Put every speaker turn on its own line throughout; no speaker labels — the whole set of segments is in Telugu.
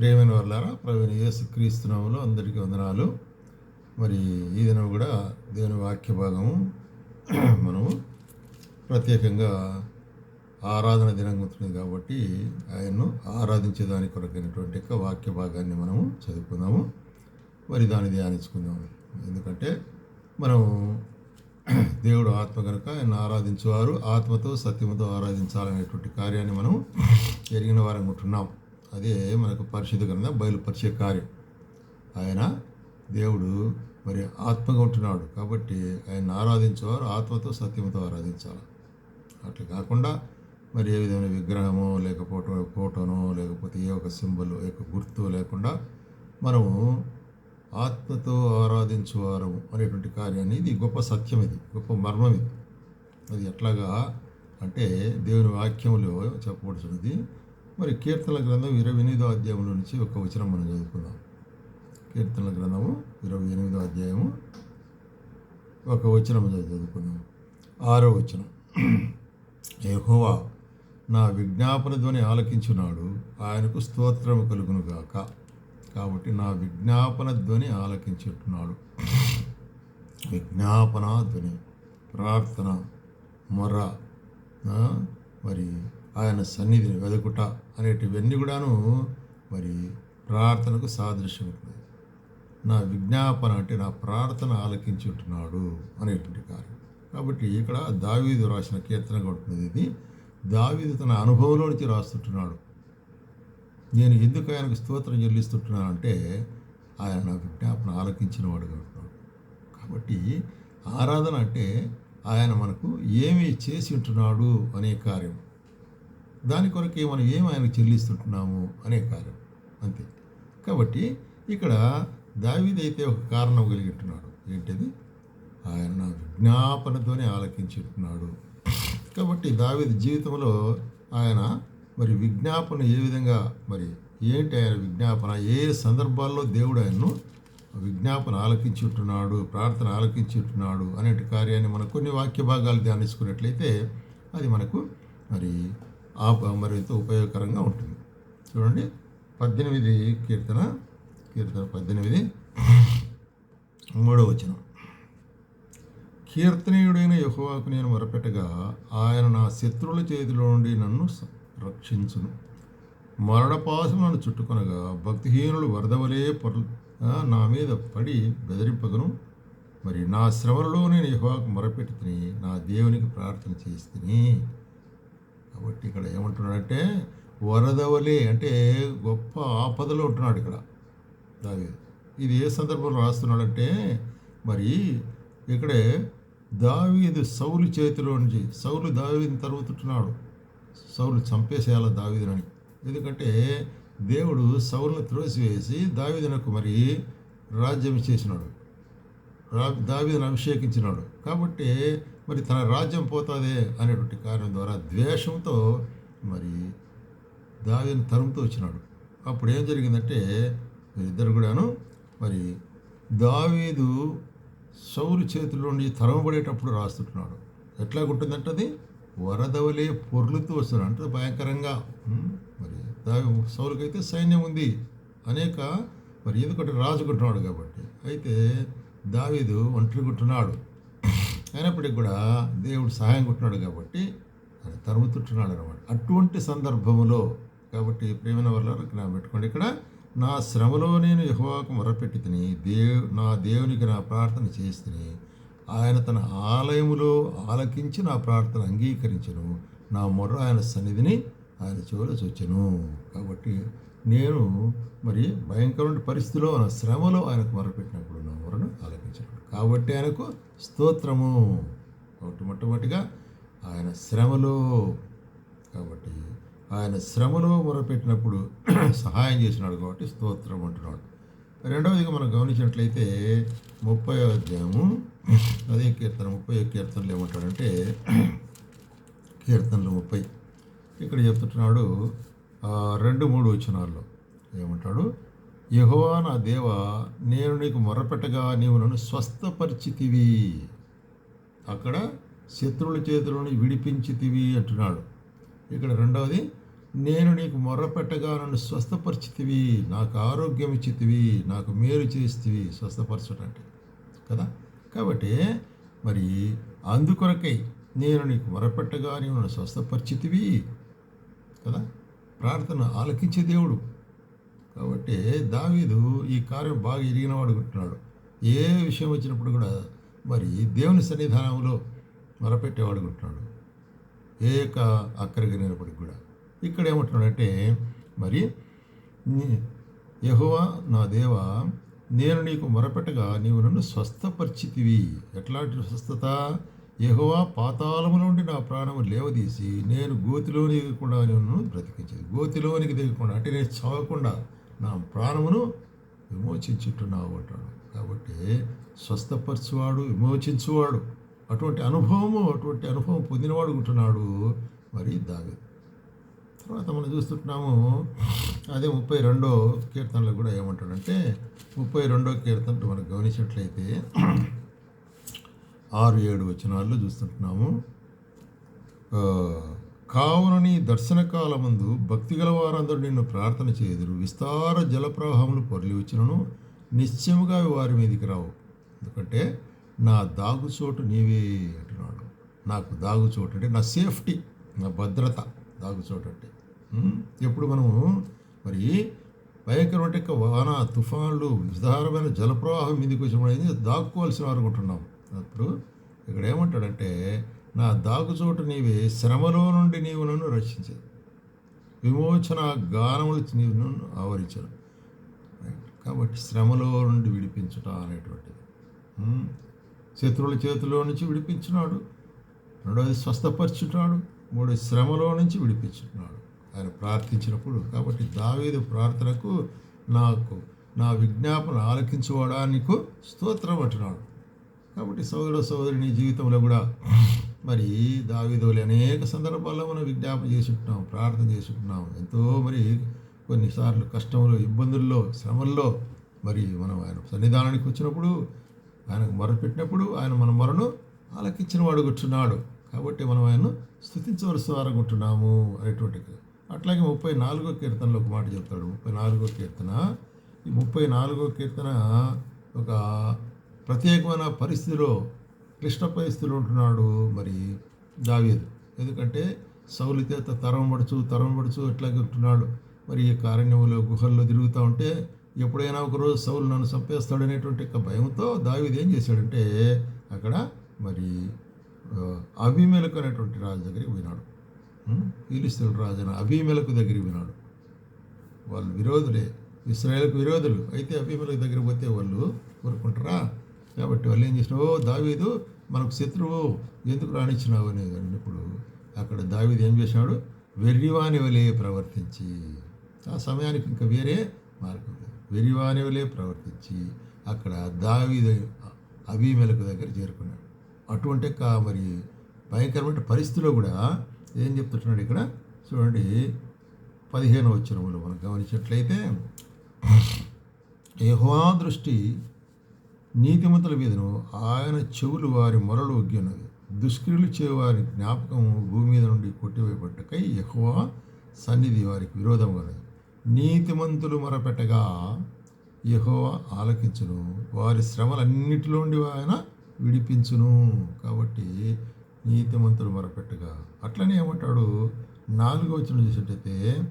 ప్రేమైన వాళ్ళారా ప్రవీణ యేసు క్రీస్తునాములు అందరికీ వందనాలు. మరి ఈ దినం కూడా దేవుని వాక్య భాగము. మనము ప్రత్యేకంగా ఆరాధన దినం ఉంటుంది కాబట్టి ఆయన్ను ఆరాధించే దాని కొరకైనటువంటి యొక్క వాక్య భాగాన్ని మనము చదువుకుందాము. మరి దాన్ని ధ్యానించుకుందాము. ఎందుకంటే మనం దేవుడు ఆత్మ కనుక ఆయన ఆరాధించేవారు ఆత్మతో సత్యముతో ఆరాధించాలనేటువంటి కార్యాన్ని మనం జరిగిన వారం ఉంటున్నాం అదే మనకు పరిశుద్ధ గ్రంథం బయలుపరిచే కార్యం. ఆయన దేవుడు మరి ఆత్మగా ఉంటున్నాడు కాబట్టి ఆయన ఆరాధించేవారు ఆత్మతో సత్యంతో ఆరాధించాలి. అట్లా కాకుండా మరి ఏ విధమైన విగ్రహమో లేకపోతే ఫోటోనో లేకపోతే ఏ ఒక సింబల్ ఏ ఒక గుర్తు లేకుండా మనము ఆత్మతో ఆరాధించేవారము అనేటువంటి కార్యాన్ని. ఇది గొప్ప సత్యం ఇది గొప్ప మర్మం ఇది. అది ఎట్లాగా అంటే దేవుని వాక్యంలో చెప్పబడుతున్నది మరి కీర్తనల గ్రంథం ఇరవై ఎనిమిదో అధ్యాయంలో నుంచి ఒక వచనం మనం చదువుకుందాం. కీర్తనల గ్రంథము ఇరవై ఎనిమిదో అధ్యాయము ఒక వచనం చదువుకుందాం. ఆరో వచనం. యెహోవా నా విజ్ఞాపన ధ్వని ఆలకించున్నాడు ఆయనకు స్తోత్రము కలుగును గాక. కాబట్టి నా విజ్ఞాపన ధ్వని ఆలకించుంటున్నాడు విజ్ఞాపన ధ్వని ప్రార్థన మొర మరి ఆయన సన్నిధిని వెదకుట అనేటివన్నీ కూడాను మరి ప్రార్థనకు సాదృశ్యం ఉంటుంది నా విజ్ఞాపన అంటే నా ప్రార్థన ఆలకించుంటున్నాడు అనేటువంటి కార్యం. కాబట్టి ఇక్కడ దావీదు రాసిన కీర్తనగా ఉంటుంది ఇది. దావీదు తన అనుభవంలో నుంచి రాస్తుంటున్నాడు. నేను ఎందుకు ఆయనకు స్తోత్రం చెల్లిస్తుంటున్నానంటే ఆయన నా విజ్ఞాపన ఆలకించిన వాడు ఉంటున్నాడు. కాబట్టి ఆరాధన అంటే ఆయన మనకు ఏమి చేసి ఉంటున్నాడు అనే కార్యం. దాని కొరకే మనం ఏమి ఆయనకు చెల్లిస్తుంటున్నాము అనే కార్యం అంతే. కాబట్టి ఇక్కడ దావీదైతే ఒక కారణం కలిగి ఉంటున్నాడు ఏంటిది? ఆయన నా విజ్ఞాపనతోనే ఆలకించుంటున్నాడు కాబట్టి దావీదు జీవితంలో ఆయన మరి విజ్ఞాపన ఏ విధంగా మరి ఏంటి ఆయన విజ్ఞాపన? ఏ సందర్భాల్లో దేవుడు ఆయన్ను విజ్ఞాపన ఆలకించుంటున్నాడు ప్రార్థన ఆలకించుంటున్నాడు అనే కార్యాన్ని మనం కొన్ని వాక్య భాగాలు ధ్యానించుకున్నట్లయితే అది మనకు మరి మరింత ఉపయోగకరంగా ఉంటుంది. చూడండి. పద్దెనిమిది కీర్తన కీర్తన పద్దెనిమిది. మూడో వచనం. కీర్తనీయుడైన యహోవాకు నేను మొరపెట్టగా ఆయన నా శత్రువుల చేతిలో నుండి నన్ను రక్షించును. మరణపాసం నన్ను చుట్టుకొనగా భక్తిహీనులు వరదవలే పొర నా మీద పడి బెదిరింపగను మరి నా శ్రమలలో నేను యహోవాకు మొరపెట్టి తిని నా దేవునికి ప్రార్థన చేసి తిని కాబట్టి ఇక్కడ ఏమంటున్నాడంటే వరదవలే అంటే గొప్ప ఆపదలో ఉంటున్నాడు ఇక్కడ. దావీదు ఇది ఏ సందర్భంలో రాస్తున్నాడంటే మరి ఇక్కడే దావీదు సౌలు చేతిలో నుంచి సౌలు దావీదుని తరుగుతుంటున్నాడు సౌలు చంపేసేయాల దావీదునని. ఎందుకంటే దేవుడు సౌలను త్రోసివేసి దావీదునకు మరి రాజ్యం చేసినాడు రా దావీదును అభిషేకించినాడు. కాబట్టి మరి తన రాజ్యం పోతాదే అనేటువంటి కారణం ద్వారా ద్వేషంతో మరి దావిని తరుముతూ వచ్చినాడు. అప్పుడు ఏం జరిగిందంటే వీరిద్దరు కూడాను మరి దావీదు సౌరు చేతిలోని నుండి తరమబడేటప్పుడు రాస్తుంటున్నాడు. ఎట్లా ఉంటుందంటది అది వరదవలే పొర్లుతూ వస్తున్నాడు. అంటే భయంకరంగా మరి దావి సౌరుకైతే సైన్యం ఉంది. అనేక మరి ఎందుకంటే రాజుకుంటున్నాడు కాబట్టి. అయితే దావీదు ఒంటరిగుంటున్నాడు అయినప్పటికీ కూడా దేవుడు సహాయం కొట్టినాడు కాబట్టి ఆయన తరుముతుంటున్నాడు అనమాట అటువంటి సందర్భములో కాబట్టి ప్రేమైన వల్ల నా పెట్టుకోండి. ఇక్కడ నా శ్రమలో నేను యహోవాకు మొరపెట్టి తిని దేవు నా దేవునికి నా ప్రార్థన చేసి తిని ఆయన తన ఆలయములో ఆలకించి నా ప్రార్థన అంగీకరించను. నా మొర్ర ఆయన సన్నిధిని ఆయన చెవులో చొచ్చెను కాబట్టి నేను మరి భయంకరమైన పరిస్థితిలో నా శ్రమలో ఆయనకు మొరపెట్టినప్పుడు నా మొరను ఆలకించాడు కాబట్టి ఆయనకు స్తోత్రము. ఒకటి మొట్టమొదటిగా ఆయన శ్రమలో కాబట్టి ఆయన శ్రమలో మొరపెట్టినప్పుడు సహాయం చేసినాడు కాబట్టి స్తోత్రం అంటున్నాడు. రెండవదిగా మనం గమనించినట్లయితే ముప్పై అధ్యాయము అదే కీర్తన ముప్పై కీర్తనలు ఏమంటాడంటే కీర్తనలు ముప్పై. ఇక్కడ చెప్తున్నాడు రెండు మూడు వచ్చినాల్లో ఏమంటాడు? యహోవా నా దేవ నేను నీకు మొరపెట్టగా నీవు నన్ను స్వస్థపరిచితివి. అక్కడ శత్రువుల చేతులను విడిపించితివి అంటున్నాడు. ఇక్కడ రెండవది నేను నీకు మొర్రపెట్టగా నన్ను స్వస్థపరిచితివి నాకు ఆరోగ్యం ఇచ్చితివి నాకు మేలు చేస్తివి స్వస్థపరచడం అంటే కదా? కాబట్టి మరి అందుకొరకై నేను నీకు మొరపెట్టగా నీవు నన్ను స్వస్థపరిచితివి కదా? ప్రార్థన ఆలకించే దేవుడు. కాబట్టి దావీదు ఈ కార్యం బాగా ఎరిగినవాడు ఉంటున్నాడు ఏ విషయం వచ్చినప్పుడు కూడా మరి దేవుని సన్నిధానంలో మొరపెట్టేవాడు ఉంటున్నాడు ఏ యొక్క అక్కరగినప్పటికి కూడా. ఇక్కడ ఏమంటున్నాడంటే మరి యహోవా నా దేవ నేను నీకు మొరపెట్టగా నీవు నన్ను స్వస్థపరిచితివి. ఎట్లాంటి స్వస్థత? యహోవా పాతాళము నుండి నా ప్రాణము లేవదీసి నేను గోతిలోని దిగకుండా నన్ను బ్రతికించేది గోతిలోనికి దిగకుండా అంటే నేను చావకుండా నా ప్రాణమును విమోచించుట్టున్నావు అంటాడు. కాబట్టి స్వస్థపరచువాడు విమోచించువాడు. అటువంటి అనుభవము అటువంటి అనుభవం పొందినవాడు ఉంటున్నాడు మరి దావి తర్వాత మనం చూస్తుంటున్నాము అదే ముప్పై రెండో కీర్తనలో కూడా ఏమంటాడంటే ముప్పై రెండో కీర్తన మనం గమనించినట్లయితే ఆరు ఏడు వచనాల్లో చూస్తుంటున్నాము. కావున నీ దర్శన కాలమందు భక్తి గల వారందరూ నిన్ను ప్రార్థన చేదురు విస్తార జలప్రవాహములు పొరలి వచ్చినను నిశ్చయముగా అవి వారి మీదకి రావు. ఎందుకంటే నా దాగుచోటు నీవే అంటున్నాడు. నాకు దాగుచోటు అంటే నా సేఫ్టీ నా భద్రత దాగుచోటు అంటే. ఎప్పుడు మనము మరి భయంకరమైన యొక్క వాన తుఫాన్లు విస్తారమైన జలప్రవాహం మీదకి వచ్చినప్పుడు దాక్కోవాల్సిన వారు అనుకుంటున్నాం అప్పుడు ఇక్కడ ఏమంటాడంటే నా దాగుచోటు నీవే శ్రమలో నుండి నీవు నన్ను రక్షించదు. విమోచన గానములు నీవు నన్ను ఆవరించను కాబట్టి శ్రమలో నుండి విడిపించుట అనేటువంటిది. Hmm? శత్రువుల చేతిలో నుంచి విడిపించినాడు రెండవది స్వస్థపరచున్నాడు. మూడు శ్రమలో నుంచి విడిపించున్నాడు. ఆయన ప్రార్థించినప్పుడు కాబట్టి దావీదు ప్రార్థనకు నాకు నా విజ్ఞాపన ఆలకించుకోవడానికి స్తోత్రం అంటున్నాడు. కాబట్టి సోదర సోదరి నీ జీవితంలో కూడా మరి దావీదోలి అనేక సందర్భాల్లో మనం విజ్ఞాపన చేసుకుంటున్నాం ప్రార్థన చేసుకుంటున్నాం. ఎంతో మరి కొన్నిసార్లు కష్టంలో ఇబ్బందుల్లో శ్రమల్లో మరి మనం ఆయన సన్నిధానానికి వచ్చినప్పుడు ఆయనకు మొరపెట్టినప్పుడు ఆయన మన మొరను ఆలకించిన వాడు కూర్చున్నాడు. కాబట్టి మనం ఆయన్ను స్థుతించవలసిన వారనుకుంటున్నాము అనేటువంటి అట్లాగే ముప్పై నాలుగో కీర్తనలో ఒక మాట చెప్తాడు. ముప్పై నాలుగో కీర్తన. ఈ ముప్పై నాలుగో కీర్తన ఒక ప్రత్యేకమైన పరిస్థితిలో క్లిష్ట పరిస్థితులు ఉంటున్నాడు మరి దావీదు. ఎందుకంటే సౌలు చేత తరం పడుచు తరం పడుచు ఎట్లాగే ఉంటున్నాడు. మరి ఈ కారణ్యంలో గుహల్లో తిరుగుతూ ఉంటే ఎప్పుడైనా ఒకరోజు సౌలు నన్ను చంపేస్తాడు అనేటువంటి ఒక భయంతో దావీదు ఏం చేశాడంటే అక్కడ మరి అభిమేలకు అనేటువంటి రాజు దగ్గరికి పోయినాడు. ఈలిస్తుల రాజు అయిన అభిమేలకు దగ్గరికి పోయినాడు. వాళ్ళు విరోధులే ఇస్రాయేల్కు విరోధులు. అయితే అభిమేలకు దగ్గర పోతే వాళ్ళు కోరుకుంటారా కాబట్టి వాళ్ళు ఏం చేసినావు దావీదు మనకు శత్రువు ఎందుకు రాణించినావు అని అన్నప్పుడు అక్కడ దావీదు ఏం చేసినాడు? వెర్రివాని వలే ప్రవర్తించి. ఆ సమయానికి ఇంకా వేరే మార్గం లేదు. వెర్రివాని ప్రవర్తించి అక్కడ దావీదు అభిమేలకు దగ్గర చేరుకున్నాడు. అటువంటి కా మరి భయంకరమైన పరిస్థితిలో కూడా ఏం చెప్తున్నాడు ఇక్కడ? చూడండి పదిహేను వచ్చినములు మనం గమనించినట్లయితే యెహోవా దృష్టి నీతిమంతుల మీదను ఆయన చెవులు వారి మొరలు ఒగ్గినవి. దుష్క్రియలు చేవారి జ్ఞాపకం భూమి మీద నుండి కొట్టివేయబట్టకై ఎక్కువ సన్నిధి వారికి విరోధం ఉన్నది నీతిమంతులు మొరపెట్టగా యహోవ ఆలకించును. వారి శ్రమలన్నిటిలోండి ఆయన విడిపించును. కాబట్టి నీతిమంతులు మొరపెట్టగా అట్లనే ఏమంటాడు? నాలుగో వచ్చిన చూసినట్టయితే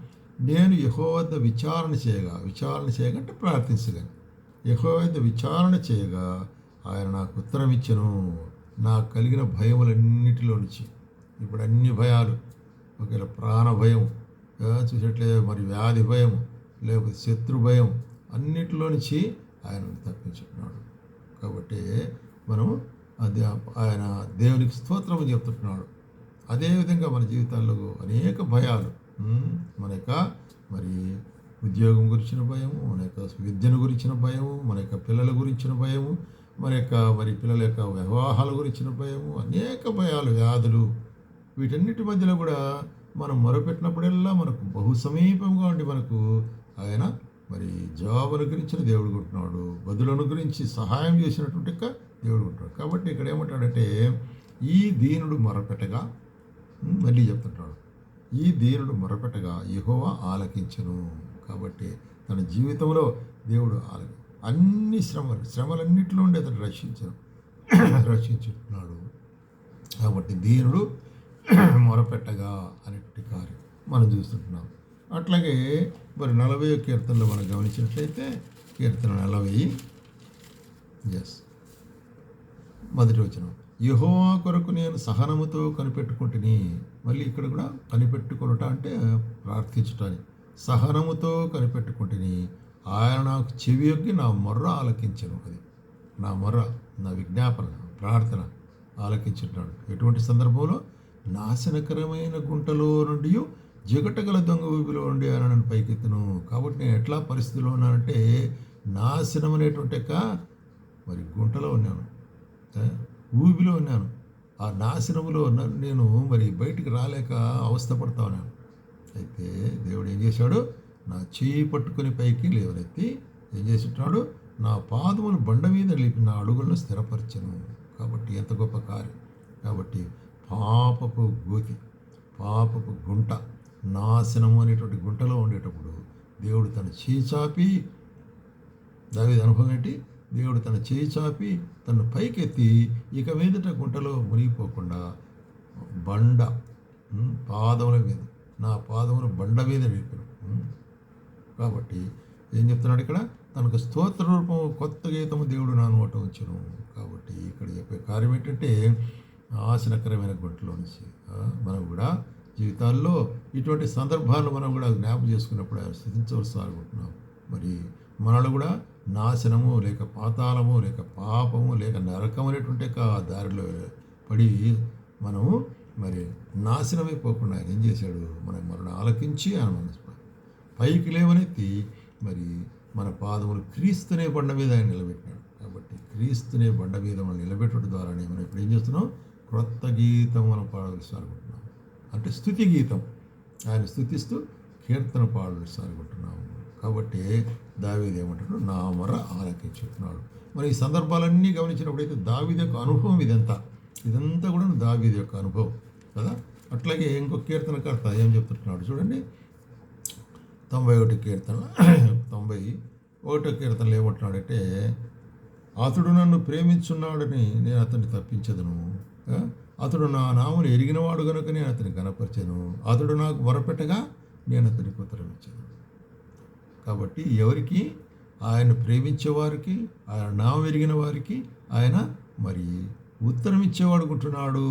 నేను యహో వద్ద విచారణ చేయగా విచారణ చేయగా అంటే ప్రార్థించగాను యహో విచారణ చేయగా ఆయన నాకు ఉత్తరం ఇచ్చను నాకు కలిగిన భయములన్నిటిలో నుంచి ఇప్పుడు అన్ని భయాలు ఒకవేళ ప్రాణ భయం ఆ, మరి వ్యాధి భయం లేకపోతే శత్రు భయం అన్నిటిలో నుంచి ఆయన తప్పించుకున్నాడు. కాబట్టి మనం అది ఆయన దేవునికి స్తోత్రం చెప్తున్నాడు అదేవిధంగా మన జీవితాల్లో అనేక భయాలు మన యొక్క మరి ఉద్యోగం గురించిన భయము మన యొక్క విద్యను గురించిన భయము మన యొక్క పిల్లల గురించిన భయము మన యొక్క మరి పిల్లల యొక్క వివాహాల గురించిన భయము అనేక భయాలు వ్యాధులు. వీటన్నిటి మధ్యలో కూడా మనం మొరపెట్టినప్పుడల్లా మనకు బహు సమీపంగా ఉండి మనకు ఆయన మరి జవాబును గురించిన దేవుడు కొంటున్నాడు బదులను గురించి సహాయం చేసినటువంటి దేవుడు ఉంటున్నాడు కాబట్టి ఇక్కడ ఏమంటాడంటే ఈ దీనుడు మొరపెట్టగా మళ్ళీ చెప్తుంటాడు. ఈ దీనుడు మొరపెట్టగా యహోవా ఆలకించను. కాబట్టి తన జీవితంలో దేవుడు ఆలకి అన్ని శ్రమలు శ్రమలన్నింటిలో ఉండి అతను రక్షించను. రక్షించుకున్నాడు కాబట్టి దీనుడు మొరపెట్టగా అనేటువంటి కార్యం మనం చూస్తుంటున్నాం. అట్లాగే మరి నలభై కీర్తనలో మనం గమనించినట్లయితే కీర్తన నలభై. ఎస్ మొదటి వచనం. యహోవా కొరకు నేను సహనముతో కనిపెట్టుకుంటుని మళ్ళీ ఇక్కడ కూడా కనిపెట్టుకొనుట అంటే ప్రార్థించటాన్ని సహనముతో కనిపెట్టుకుంటుని ఆయన నాకు చెవి యొక్కి నా మొర్ర ఆలకించను అది. నా మొర్ర నా విజ్ఞాపన ప్రార్థన ఆలకించున్నాడు ఎటువంటి సందర్భంలో నాశనకరమైన గుంటలో నుండి జిగటగల దొంగ ఊపిలో ఉండి ఆయన నన్ను పైకెత్తును. కాబట్టి నేను ఎట్లా పరిస్థితిలో ఉన్నానంటే నాశనం అనేటువంటి యొక్క మరి గుంటలో ఉన్నాను. ఊబిలో ఉన్నాను. ఆ నాశనములో నేను మరి బయటికి రాలేక అవస్థపడతా ఉన్నాను. అయితే దేవుడు ఏం చేశాడు? నా చేయి పట్టుకుని పైకి లేవనెత్తి ఏం చేసినాడు నా పాదములు బండ మీద లేపి నా అడుగులను స్థిరపరచను. కాబట్టి ఎంత గొప్ప కార్యం. కాబట్టి పాపపు గోతి పాపపు గుంట నాశనము అనేటువంటి గుంటలో ఉండేటప్పుడు దేవుడు తన చేయి చాపి దావీదు అనుభవం ఏంటి? దేవుడు తన చేయి చాపి తను పైకెత్తి ఇక మీదట గుంటలో మునిగిపోకుండా బండ పాదముల మీద నా పాదములు బండ మీద నిలిపాను కాబట్టి ఏం చెప్తున్నాడు ఇక్కడ? తనకు స్తోత్ర రూపం కొత్త గీతము దేవుడు నా నోట ఉంచును. కాబట్టి ఇక్కడ చెప్పే కార్యం ఏంటంటే ఆసనకరమైన గుంటలో నుంచి మనం కూడా జీవితాల్లో ఇటువంటి సందర్భాలు మనం కూడా జ్ఞాపం చేసుకున్నప్పుడు ఆయన స్థితించవలసి అనుకుంటున్నాం మరి మనలో కూడా నాశనము లేక పాతాళము లేక పాపము లేక నరకం అనేటువంటి దారిలో పడి మనము మరి నాశనమైపోకుండా ఆయన ఏం చేశాడు? మన మరణ ఆలకించి ఆయన మనసు పైకి లేవనెత్తి మరి మన పాదములు క్రీస్తునే బండ మీద ఆయన నిలబెట్టినాడు. కాబట్టి క్రీస్తునే బండ మీద మనం నిలబెట్టడం ద్వారానే మనం ఇప్పుడు ఏం చేస్తున్నాం? క్రొత్త గీతం మనం పాడవలసి అనుకుంటున్నాం అంటే స్థుతి గీతం. ఆయన స్థుతిస్తూ కీర్తన పాడవలసి అనుకుంటున్నాము కాబట్టి దావీది ఏమంటాడు? నా మొర ఆలకించుతున్నాడు మరి ఈ సందర్భాలన్నీ గమనించినప్పుడైతే దావీది యొక్క అనుభవం ఇదంతా. ఇదంతా కూడా దావీది యొక్క అనుభవం. కదా? అట్లాగే ఇంకో కీర్తనకర్త ఏం చెప్తున్నాడు చూడండి. తొంభై ఒకటి కీర్తన తొంభై ఒకటో కీర్తనలు ఏమంటున్నాడంటే అతడు నన్ను ప్రేమించున్నాడని నేను అతన్ని తప్పించదును. అతడు నా నామును ఎరిగినవాడు కనుక నేను అతని కనపరిచాను అతడు నాకు మొరపెట్టగా నేను అతనికి ఉత్తరమిచ్చాను కాబట్టి ఎవరికి? ఆయన ప్రేమించే వారికి ఆయన నామం ఎరిగిన వారికి ఆయన మరి ఉత్తరం ఇచ్చేవాడుకుంటున్నాడు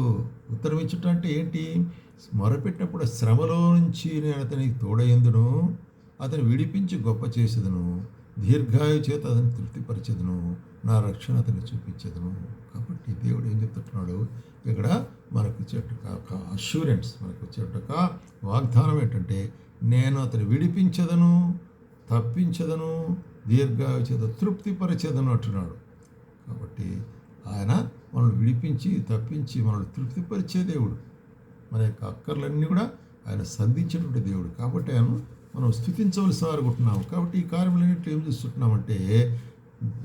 ఉంటున్నాడు అంటే ఏంటి? మొరపెట్టినప్పుడు శ్రమలో నుంచి నేను అతనికి తోడయందును అతను విడిపించి గొప్ప చేసేదను దీర్ఘాయు చేత అతను తృప్తిపరిచేదను నా రక్షణ అతన్ని చూపించేదను. కాబట్టి దేవుడు ఏం చెప్తున్నాడు? ఇక్కడ మనకు ఇచ్చేట ఒక అష్యూరెన్స్ మనకు ఇచ్చేట వాగ్దానం ఏంటంటే నేను అతను విడిపించదను తప్పించదను దీర్ఘాయు చేత తృప్తిపరిచేదను అంటున్నాడు. కాబట్టి ఆయన మనల్ని విడిపించి తప్పించి మనల్ని తృప్తిపరిచే దేవుడు. మన యొక్క అక్కర్లన్నీ కూడా ఆయన సంధించినటువంటి దేవుడు. కాబట్టి ఆయన మనం స్థుతించవలసి అనుకుంటున్నాం కాబట్టి ఈ కార్యములన్నింటిలో ఏం చేస్తుంటున్నామంటే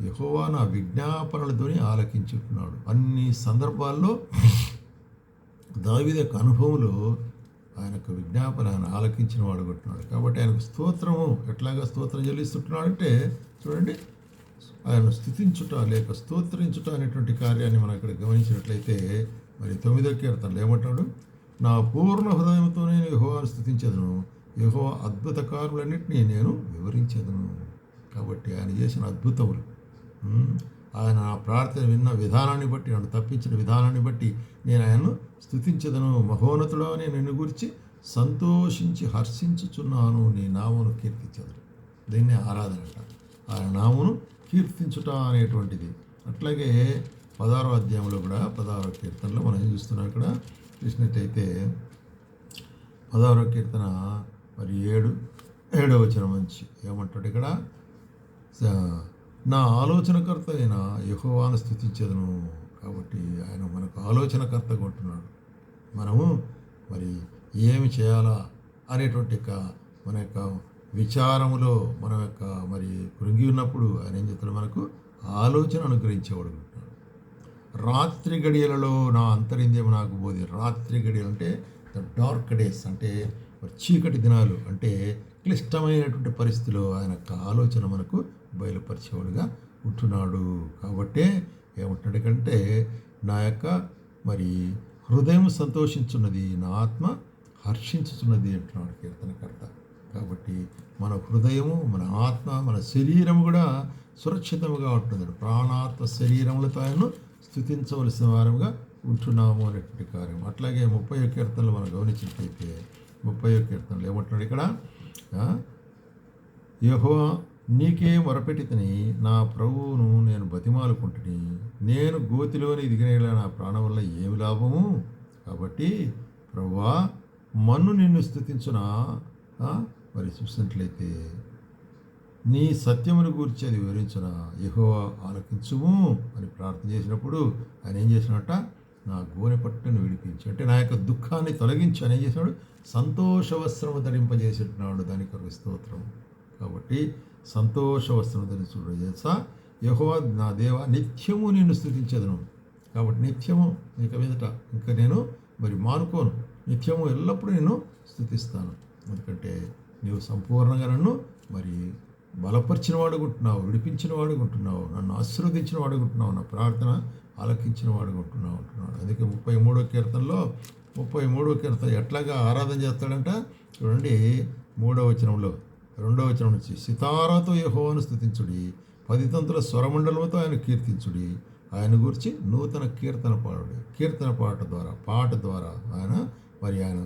యహోవా నా విజ్ఞాపనలతోనే ఆలకించుకున్నాడు అన్ని సందర్భాల్లో దావిద యొక్క అనుభవంలో ఆయన యొక్క విజ్ఞాపన ఆయన ఆలకించిన వాడు కొట్టినాడు. కాబట్టి ఆయనకు స్తోత్రము. ఎట్లాగా స్తోత్రం చెల్లిస్తుంటున్నాడంటే చూడండి ఆయన స్థుతించుట లేక స్తోత్రించుట అనేటువంటి కార్యాన్ని మనం ఇక్కడ గమనించినట్లయితే మరి తొమ్మిదో కీర్తనలు ఏమంటాడు? నా పూర్ణ హృదయంతో నేను యహోవాను స్థుతించదును. యహో అద్భుత కార్యులన్నింటినీ నేను వివరించదును. కాబట్టి ఆయన చేసిన అద్భుతములు. ఆయన నా ప్రార్థన విన్న విధానాన్ని బట్టి నన్ను తప్పించిన విధానాన్ని బట్టి నేను ఆయన్ను స్థుతించదను. మహోన్నతుడో నేను నిన్ను గురించి సంతోషించి హర్షించుచున్నాను. నీ నామను కీర్తించదు దీన్ని ఆరాధన ఆయన నామును కీర్తించుట అనేటువంటిది. అట్లాగే పదారో అధ్యాయంలో కూడా పదారో కీర్తనలో మనం ఏం చూస్తున్నాం ఇక్కడ. చూసినట్టయితే పదారో కీర్తన మరి ఏడు ఏడవ వచనం మంచి ఏమంటాడు ఇక్కడ? నా ఆలోచనకర్త అయిన యహోవాను స్థుతించదును. కాబట్టి ఆయన మనకు ఆలోచనకర్తగా ఉంటున్నాడు. మనము మరి ఏమి చేయాలా అనేటువంటి యొక్క మన యొక్క విచారములో మన యొక్క మరి కృంగి ఉన్నప్పుడు ఆయన ఏం చెప్తాడు మనకు? ఆలోచన అనుగ్రహించేవాడు. ఉంటున్నాడు రాత్రి గడియలలో నా అంతరింద్యం నాకు బోధి. రాత్రి గడియలు అంటే ద డార్క్ డేస్ అంటే చీకటి దినాలు అంటే క్లిష్టమైనటువంటి పరిస్థితిలో ఆయన యొక్క ఆలోచన మనకు బయలుపరిచేవాడుగా ఉంటున్నాడు. కాబట్టే ఏమంటున్నాడు కంటే నా యొక్క మరి హృదయం సంతోషించున్నది నా ఆత్మ హర్షించుతున్నది అంటున్నాడు కీర్తనకర్త. కాబట్టి మన హృదయము మన ఆత్మ మన శరీరం కూడా సురక్షితంగా ఉంటుంది ప్రాణాత్మ శరీరములతో స్థుతించవలసిన వారముగా ఉంటున్నాము అనేటువంటి కార్యం. అట్లాగే ముప్పై కీర్తనలు మనం గమనించినట్లయితే ముప్పై కీర్తనలు ఏమంటున్నాడు ఇక్కడ? యహో నీకే మొరపెట్టితని నా ప్రభువును నేను బతిమాలుకుంటుని నేను గోతిలోని దిగిన నా ప్రాణం వల్ల ఏమి లాభము? కాబట్టి ప్రభువా మన్ను నిన్ను స్థుతించునా? మరి చూసినట్లయితే నీ సత్యమును గురించి అది వివరించిన యహోవా ఆలకించుము అని ప్రార్థన చేసినప్పుడు ఆయన ఏం చేసినట్ట నా గోనె పట్టును విడిపించి అంటే నా యొక్క దుఃఖాన్ని తొలగించి ఆయన ఏం చేసినాడు? సంతోష వస్త్రము ధరింపజేసినాడు దాని కొరకు స్తోత్రం. కాబట్టి సంతోష వస్త్రం ధరించుడు చేసా యహోవా నా దేవ నిత్యము నేను స్థుతించదును కాబట్టి నిత్యము ఇక మీదట ఇంకా నేను మరి మానుకోను. నిత్యము ఎల్లప్పుడూ నేను స్థుతిస్తాను ఎందుకంటే నీవు సంపూర్ణంగా నన్ను మరి బలపరిచిన వాడుకుంటున్నావు విడిపించిన వాడుకుంటున్నావు నన్ను ఆశీర్వదించిన వాడుకుంటున్నావు నా ప్రార్థన ఆలకించిన వాడుకుంటున్నావు అంటున్నాడు. అందుకే ముప్పై మూడో కీర్తనలో ముప్పై మూడో కీర్తన ఎట్లాగా ఆరాధన చేస్తాడంట? చూడండి మూడో వచనంలో రెండో వచనం నుంచి సితారాతో యహోవను స్థుతించుడి పది తంతుల స్వరమండలంతో ఆయన కీర్తించుడి ఆయన గురించి నూతన కీర్తన పాడుడి. కీర్తన పాట ద్వారా పాట ద్వారా ఆయన మరి ఆయన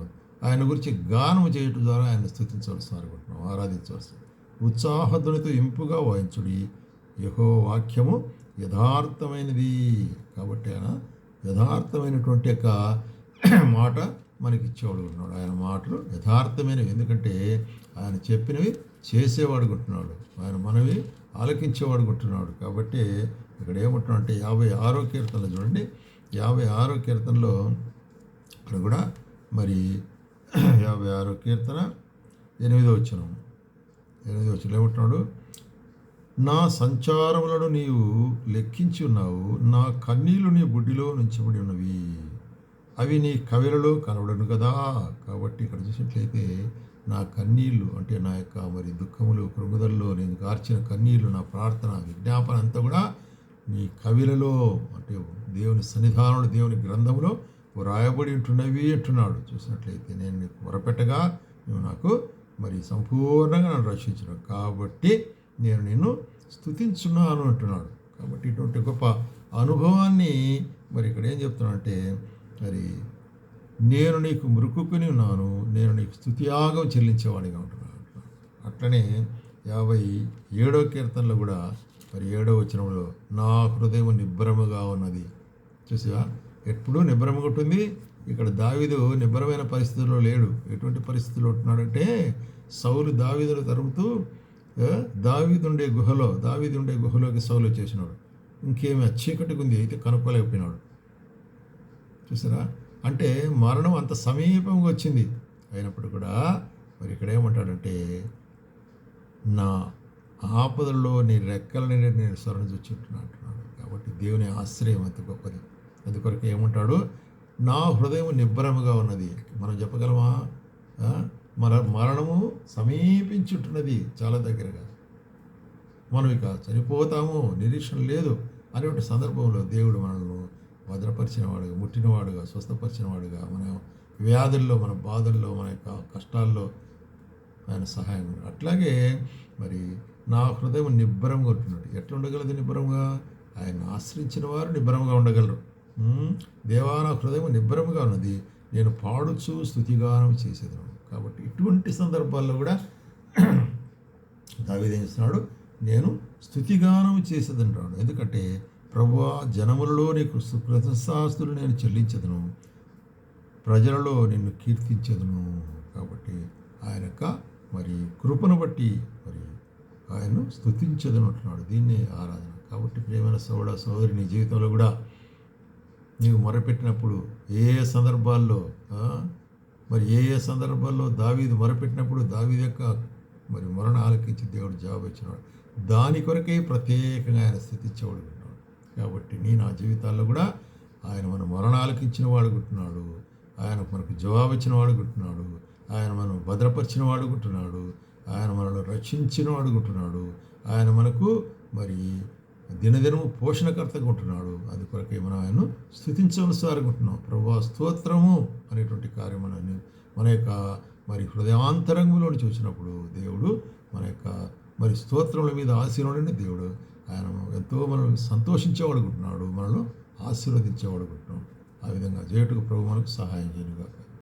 ఆయన గురించి గానం చేయటం ద్వారా ఆయన స్థుతించవలసిన అనుకుంటున్నాం ఆరాధించవలసి ఉత్సాహధ్వనితో ఇంపుగా వాయించుడి. యహో వాక్యము యథార్థమైనది. కాబట్టి ఆయన యథార్థమైనటువంటి యొక్క మాట మనకి ఇచ్చేవాడుకుంటున్నాడు ఆయన మాటలు యథార్థమైనవి. ఎందుకంటే ఆయన చెప్పినవి చేసేవాడు ఉంటున్నాడు ఆయన మనవి ఆలకించేవాడు ఉంటున్నాడు కాబట్టి ఇక్కడ ఏమంటున్నాడు అంటే యాభై ఆరో కీర్తనలు చూడండి. యాభై ఆరో కీర్తనలో ఇక్కడ కూడా మరి యాభై ఆరు కీర్తన ఎనిమిదో వచ్చిన ఎనిమిదో వచ్చిన ఏమంటున్నాడు నా సంచారములను నీవు లెక్కించి ఉన్నావు నా కన్నీళ్ళు నీ బుడ్డిలో నుంచబడి ఉన్నవి. అవి నీ కవిలలో కనబడను కదా. కాబట్టి ఇక్కడ చూసినట్లయితే నా కన్నీళ్ళు అంటే నా యొక్క మరి దుఃఖములు కృంగుదల్లో నేను కార్చిన కన్నీళ్ళు నా ప్రార్థన విజ్ఞాపన అంతా కూడా నీ కవిలలో అంటే దేవుని సన్నిధానంలో దేవుని గ్రంథంలో వ్రాయబడి ఉంటున్నవి అంటున్నాడు. చూసినట్లయితే నేను నీకు మొరపెట్టగా నువ్వు నాకు మరి సంపూర్ణంగా నన్ను రక్షించిన కాబట్టి నేను నిన్ను స్థుతించున్నాను అంటున్నాడు. కాబట్టి ఇటువంటి గొప్ప అనుభవాన్ని మరి ఇక్కడ ఏం చెప్తున్నానంటే మరి నేను నీకు మృక్కుని ఉన్నాను నేను నీకు స్థుతియాగం చెల్లించేవాడిగా ఉంటున్నాను అట్లనే యాభై ఏడో కీర్తనలో కూడా మరి ఏడో వచనంలో నా హృదయం నిబ్బరముగా ఉన్నది. చూసావా? ఎప్పుడూ నిబ్బరముగా ఇక్కడ దావీదు నిబ్బరమైన పరిస్థితుల్లో లేడు. ఎటువంటి పరిస్థితుల్లో ఉంటున్నాడంటే సౌలు దావీదును తరుముతూ దావీదుండే గుహలో దావీదుండే గుహలోకి సౌలు వచ్చేసినాడు. ఇంకేమి చీకటికి చీకటిగా ఉంది అయితే కనుక్కోలేకపోయినాడు. చూసారా? అంటే మరణం అంత సమీపంగా వచ్చింది. అయినప్పుడు కూడా మరి ఇక్కడ ఏమంటాడంటే నా ఆపదల్లో నీ రెక్కలని నేను స్వరణ చూచుంటున్నా అంటున్నాడు. కాబట్టి దేవుని ఆశ్రయం అంత గొప్పది. అందుకొరకు ఏమంటాడు? నా హృదయం నిబ్బరముగా ఉన్నది. మనం చెప్పగలమా? ఆ? మన మరణము సమీపించుంటున్నది చాలా దగ్గరగా. మనం ఇక చనిపోతాము నిరీక్షణ లేదు అనేటువంటి సందర్భంలో దేవుడు మనల్ని భద్రపరిచినవాడుగా ముట్టినవాడుగా స్వస్థపరిచినవాడుగా మన వ్యాధుల్లో మన బాధల్లో మన యొక్క కష్టాల్లో ఆయన సహాయం అట్లాగే మరి నా హృదయం నిబ్బరంగా ఉంటున్నాడు ఎట్లా ఉండగలదు నిబ్బరంగా? ఆయన ఆశ్రయించిన వారు నిబ్బరంగా ఉండగలరు. దేవా నా హృదయం నిబ్బరముగా ఉన్నది నేను పాడుచు స్థుతిగానం చేసేదాను. కాబట్టి ఇటువంటి సందర్భాల్లో కూడా దావీదేం చేస్తున్నాడు? నేను స్థుతిగానం చేసేదంటాడు ఎందుకంటే ప్రభు జనములలో నీకు ప్రశంసాస్తులు నేను చెల్లించదును. ప్రజలలో నిన్ను కీర్తించదును. కాబట్టి ఆయన యొక్క మరి కృపను బట్టి మరి ఆయన్ను స్థుతించదును అంటున్నాడు. దీన్నే ఆరాధన. కాబట్టి ప్రేమైన సోడ సోదరి నీ జీవితంలో కూడా నీవు మొరపెట్టినప్పుడు ఏ ఏ సందర్భాల్లో మరి ఏ ఏ సందర్భాల్లో దావీదు మొరపెట్టినప్పుడు దావీది యొక్క మరి మరణ ఆలకించి దేవుడు జవాబు ఇచ్చినాడు దాని కొరకే ప్రత్యేకంగా ఆయన స్థితించేవాడు ఉంటున్నాడు. కాబట్టి నీ నా జీవితాల్లో కూడా ఆయన మన మరణ ఆలకించిన వాడు గుట్టున్నాడు ఆయన మనకు జవాబు ఇచ్చిన వాడు గుట్టున్నాడు ఆయన మనం భద్రపరిచిన వాడుకుంటున్నాడు ఆయన మనల్ని రక్షించిన వాడుకుంటున్నాడు ఆయన మనకు మరి దినదినము పోషణకర్తగా ఉంటున్నాడు. అది కొరకే మనం ఆయన స్థుతించవలసారిగా ప్రభా స్తోత్రము అనేటువంటి కార్యం మనం మన యొక్క మరి హృదయాంతరంగంలోని చూసినప్పుడు దేవుడు మన యొక్క మరి స్తోత్రముల మీద ఆశీర్వడిన దేవుడు. ఆయన ఎంతో మనల్ని సంతోషించేవాడుకుంటున్నాడు మనల్ని ఆశీర్వదించేవాడుకుంటున్నాం ఆ విధంగా జేటుకు ప్రభు మనకు సహాయం చేయనుగాక.